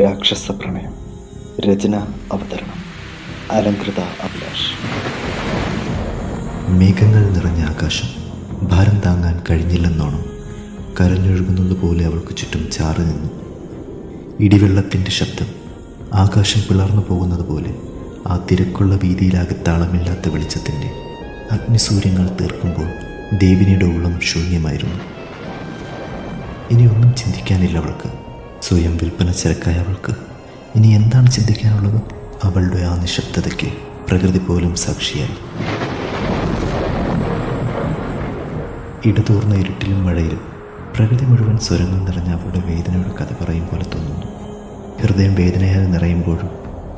രാക്ഷസ പ്രണയം രചന അവതരണം അലങ്കൃത അഭിലാഷ്. മേഘങ്ങൾ നിറഞ്ഞ ആകാശം ഭാരം താങ്ങാൻ കഴിഞ്ഞില്ലെന്നോണം. കരഞ്ഞൊഴുകുന്നത് പോലെ അവൾക്ക് ചുറ്റും ചാറി നിന്നു. ഇടിവെള്ളത്തിന്റെ ശബ്ദം ആകാശം പിളർന്നു പോകുന്നത് പോലെ ആ തിരക്കുള്ള വീതിയിലാകെ താളമില്ലാത്ത വെളിച്ചത്തിന്റെ അഗ്നിസൂര്യങ്ങൾ തീർക്കുമ്പോൾ ദേവിനിയുടെ ഉള്ളം ശൂന്യമായിരുന്നു. ഇനി ഒന്നും ചിന്തിക്കാനില്ല അവൾക്ക്. സ്വയം വിൽപ്പന ചരക്കായ അവൾക്ക്. ഇനി എന്താണ് ചിന്തിക്കാനുള്ളത്? അവളുടെ ആ നിശബ്ദതയ്ക്ക് പ്രകൃതി പോലും സാക്ഷിയായി. ഇടതൂർന്ന ഇരുട്ടിലും മഴയിലും പ്രകൃതി മുഴുവൻ സ്വരങ്ങൾ നിറഞ്ഞ അവളുടെ വേദനയുടെ കഥ പറയും പോലെ തോന്നുന്നു. ഹൃദയം വേദനയാൽ നിറയുമ്പോഴും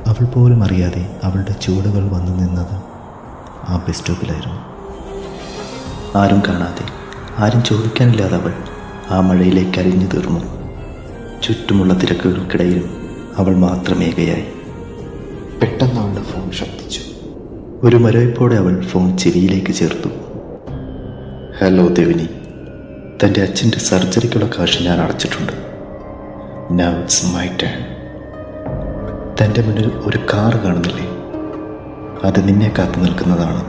അവൾ പോലും അറിയാതെ അവളുടെ ചുവടുകൾ വന്നു നിന്നത് ആ ബസ് സ്റ്റോപ്പിലായിരുന്നു. ആരും കാണാതെ ആരും ചോദിക്കാനില്ലാതെ അവൾ ആ മഴയിലേക്ക് അരിഞ്ഞു തീർന്നു. ചുറ്റുമുള്ള തിരക്കുകൾക്കിടയിലും അവൾ മാത്രമേകയായി. പെട്ടെന്ന് അവളുടെ ഫോൺ ശബ്ദിച്ചു. ഒരു മരവിപ്പോടെ അവൾ ഫോൺ ചെവിയിലേക്ക് ചേർത്തു. ഹലോ ദേവിനി. തന്റെ അച്ഛന്റെ സർജറിക്കുള്ള കാശ് ഞാൻ അടച്ചിട്ടുണ്ട്. നൗ ഇറ്റ്സ് മൈ ടേൺ തന്റെ മുന്നിൽ ഒരു കാർ കാണുന്നില്ലേ? അത് നിന്നെ കാത്തു നിൽക്കുന്നതാണ്.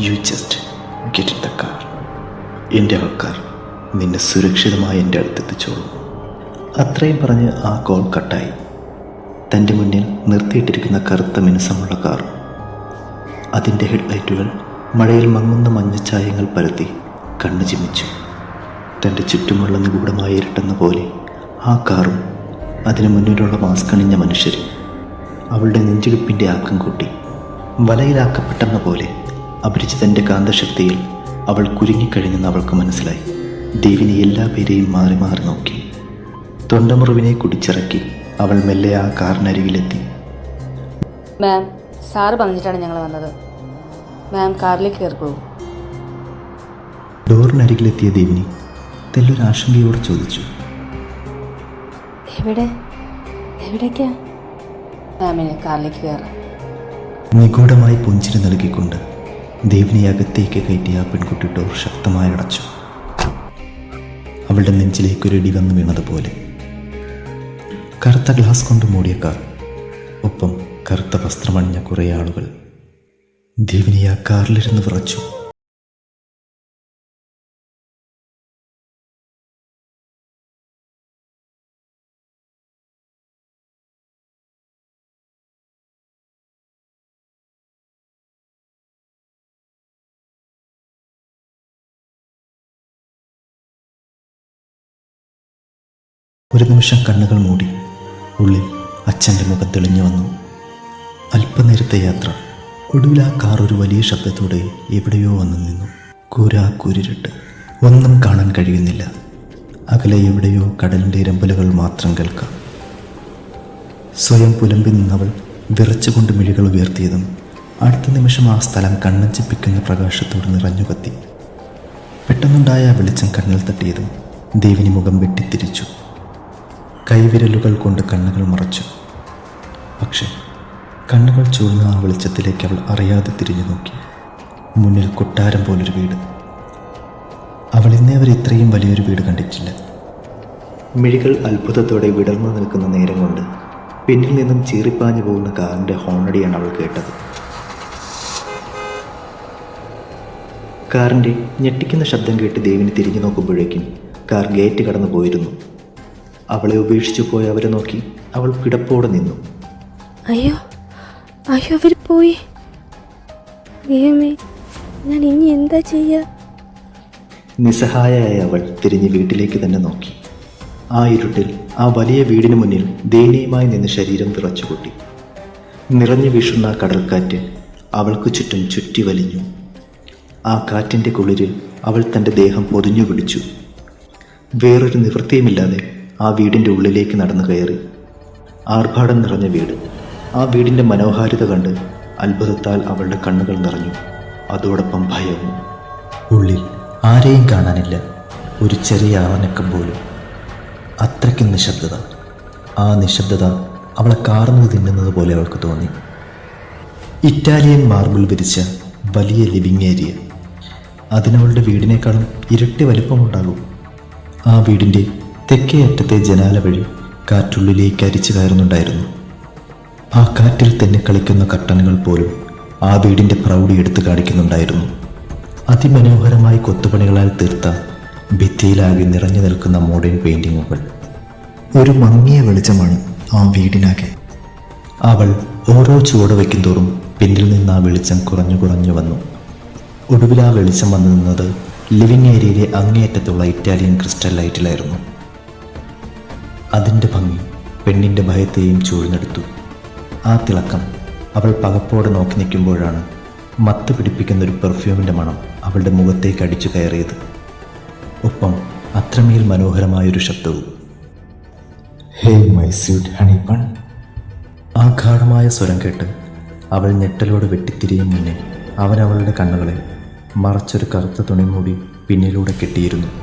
You just get the car എന്റെ ആൾക്കാർ നിന്നെ സുരക്ഷിതമായി എന്റെ അടുത്തെത്തിച്ചോളും. അത്രയും പറഞ്ഞ് ആ കോൾ കട്ടായി. തന്റെ മുന്നിൽ നിർത്തിയിട്ടിരിക്കുന്ന കറുത്ത മിനുസമുള്ള കാർ. അതിന്റെ ഹെഡ്ലൈറ്റുകൾ മഴയിൽ മങ്ങുന്ന മഞ്ഞച്ചായങ്ങൾ പരത്തി കണ്ണു ചിമ്മിച്ചു. തന്റെ ചുറ്റുമുള്ള നിഗൂഢമായ ഇരട്ടെന്ന പോലെ ആ കാറും അതിനു മുന്നിലുള്ള മാസ്ക് അണിഞ്ഞ മനുഷ്യരും അവളുടെ നെഞ്ചിടിപ്പിന്റെ ആക്കം കൂട്ടി. വലയിലാക്കപ്പെട്ടെന്ന പോലെ അപരിചിതന്റെ കാന്തശക്തിയിൽ അവൾ കുരുങ്ങിക്കഴിഞ്ഞെന്ന് അവൾക്ക് മനസ്സിലായി. ദേവിനെ എല്ലാ പേരെയും മാറി മാറി നോക്കി. തൊണ്ടമുറിവിനെ കുടിച്ചിറക്കി അവൾ മെല്ലെ ആ കാറിനരികിലെത്തി. മാം സാർ പറഞ്ഞിട്ടാണ് ഞങ്ങൾ വന്നത്. മാം കാറിലേക്ക് കയറിക്കോളൂ ഡോറിനരികിലെത്തിയ ദേവിനി തെല്ലൊരു ആശങ്കയോട് ചോദിച്ചു. എവിടെ? എവിടേക്കാ? മാമിന് കാറിലേക്ക് കയറാം. നിഗൂഢമായി പുഞ്ചിരി നൽകിക്കൊണ്ട് ദേവിനെ അകത്തേക്ക് കയറ്റിയ ആ പെൺകുട്ടി ഡോർ ശക്തമായി അടച്ചു. അവളുടെ നെഞ്ചിലേക്കൊരിടി വന്ന് വീണതുപോലെ കറുത്ത ഗ്ലാസ് കൊണ്ട് മൂടിയ കാർ ഒപ്പം കറുത്ത വസ്ത്രമണിഞ്ഞ കുറേ ആളുകൾ. ദേവിനി ആ കാറിലിരുന്ന് വിറച്ചു. ഒരു നിമിഷം കണ്ണുകൾ മൂടി. ഉള്ളിൽ അച്ഛന്റെ മുഖം തെളിഞ്ഞു വന്നു. അല്പനേരത്തെ യാത്ര. ഒടുവിൽ ആ കാർ ഒരു വലിയ ശബ്ദത്തോടെ എവിടെയോ വന്നു നിന്നു. കൂരാ കൂരിരുട്ട് ഒന്നും കാണാൻ കഴിയുന്നില്ല. അകലെ എവിടെയോ കടലിന്റെ ഇരമ്പലുകൾ മാത്രം കേൾക്കാം. സ്വയം പുലമ്പി നിന്നവൾ വിറച്ചുകൊണ്ട് മിഴികൾ ഉയർത്തിയതും അടുത്ത നിമിഷം ആ സ്ഥലം കണ്ണഞ്ചിപ്പിക്കുന്ന പ്രകാശത്തോട് നിറഞ്ഞു കത്തി പെട്ടെന്നുണ്ടായ വെളിച്ചം കണ്ണിൽ തട്ടിയതും ദേവിനി മുഖം വെട്ടിത്തിരിച്ചു. കൈവിരലുകൾ കൊണ്ട് കണ്ണുകൾ മറച്ചു. പക്ഷെ കണ്ണുകൾ ചൂഴ്ന്ന ആ വെളിച്ചത്തിലേക്ക് അവൾ അറിയാതെ തിരിഞ്ഞു നോക്കി. മുന്നിൽ കൊട്ടാരം പോലൊരു വീട്. അവൾ ഇന്നേ വരെ ഇത്രയും വലിയൊരു വീട് കണ്ടിട്ടില്ല. മിഴികൾ അത്ഭുതത്തോടെ വിടർന്നു നിൽക്കുന്ന നേരം കൊണ്ട് പിന്നിൽ നിന്നും ചീറിപ്പാഞ്ഞു പോകുന്ന കാറിന്റെ ഹോണടിയാണ് അവൾ കേട്ടത്. കാറിന്റെ ഞെട്ടിക്കുന്ന ശബ്ദം കേട്ട് ദേവിന് തിരിഞ്ഞു നോക്കുമ്പോഴേക്കും കാർ ഗേറ്റ് കടന്നു പോയിരുന്നു അവളെ ഉപേക്ഷിച്ചു പോയ അവരെ നോക്കി. അവൾ കിടപ്പോടെ നിന്നു. അയ്യോ അയ്യോ അവർ പോയി. ദൈവമേ ഞാൻ ഇനി എന്താ ചെയ്യ? നിസ്സഹായയായ അവൾ തിരിഞ്ഞ് വീട്ടിലേക്ക് തന്നെ നോക്കി. ആ ഇരുട്ടിൽ ആ വലിയ വീടിന് മുന്നിൽ ദയനീയമായി നിന്ന് ശരീരം വിറച്ചുകൊട്ടി നിറഞ്ഞു വീശുന്ന കടൽക്കാറ്റ് അവൾക്ക് ചുറ്റും ചുറ്റി വലിഞ്ഞു. ആ കാറ്റിന്റെ കുളിരിൽ അവൾ തന്റെ ദേഹം പൊതിഞ്ഞു പിടിച്ചു വേറൊരു നിവൃത്തിയുമില്ലാതെ ആ വീടിന്റെ ഉള്ളിലേക്ക് നടന്നു കയറി. ആർഭാടം നിറഞ്ഞ വീട്. ആ വീടിന്റെ മനോഹാരിത കണ്ട് അത്ഭുതത്താൽ അവളുടെ കണ്ണുകൾ നിറഞ്ഞു. അതോടൊപ്പം ഭയവും. ഉള്ളിൽ ആരെയും കാണാനില്ല. ഒരു ചെറിയ ആവനക്കം പോലും. അത്രയ്ക്കും നിശബ്ദത. ആ നിശബ്ദത അവളെ കാർന്നു തിന്നുന്നത് പോലെ അവൾക്ക് തോന്നി. ഇറ്റാലിയൻ മാർബിൾ വിരിച്ച വലിയ ലിവിങ് ഏരിയ. അതിനവളുടെ വീടിനേക്കാളും ഇരട്ടി വലിപ്പമുണ്ടാകും. ആ വീടിന്റെ തെക്കേ അറ്റത്തെ ജനാല വഴി കാറ്റുള്ളിലേക്ക് അരിച്ചു കയറുന്നുണ്ടായിരുന്നു. ആ കാറ്റിൽ തന്നെ കളിക്കുന്ന കട്ടനുകൾ പോലും ആ വീടിന്റെ പ്രൗഢി എടുത്തു കാണിക്കുന്നുണ്ടായിരുന്നു. അതിമനോഹരമായി കൊത്തുപണികളാൽ തീർത്ത ഭിത്തിയിലാകെ നിറഞ്ഞു നിൽക്കുന്ന മോഡേൺ പെയിന്റിങ്ങുകൾ ഒരു മങ്ങിയ വെളിച്ചമാണ് ആ വീടിനാകെ. അവൾ ഓരോ ചുവട് വയ്ക്കുന്തോറും പിന്നിൽ നിന്ന് ആ വെളിച്ചം കുറഞ്ഞു കുറഞ്ഞു വന്നു. ഒടുവിൽ ആ വെളിച്ചം വന്നു നിന്നത് ലിവിംഗ് ഏരിയയിലെ അങ്ങേയറ്റത്തുള്ള ഇറ്റാലിയൻ ക്രിസ്റ്റൽ ലൈറ്റിലായിരുന്നു. അതിന്റെ ഭംഗി പെണ്ണിന്റെ ഭയത്തെയും ചൂഴ്ന്നെടുത്തു. ആ തിളക്കം അവൾ പകപ്പോടെ നോക്കി നിൽക്കുമ്പോഴാണ് മത്ത് പിടിപ്പിക്കുന്ന ഒരു പെർഫ്യൂമിന്റെ മണം അവളുടെ മുഖത്തേക്ക് അടിച്ചു കയറിയത്. ഒപ്പം അത്രമേൽ മനോഹരമായൊരു ശബ്ദവും. ഹേ മൈ സ്വീറ്റ് ഹണി പൺ. ആ ഗാഠമായ സ്വരം കേട്ട് അവൾ ഞെട്ടലോട് വെട്ടിത്തിരിയും മുന്നേ അവൻ അവളുടെ കണ്ണുകളെ മറച്ചൊരു കറുത്ത തുണി മൂടി പിന്നിലൂടെ കെട്ടിയിരുന്നു.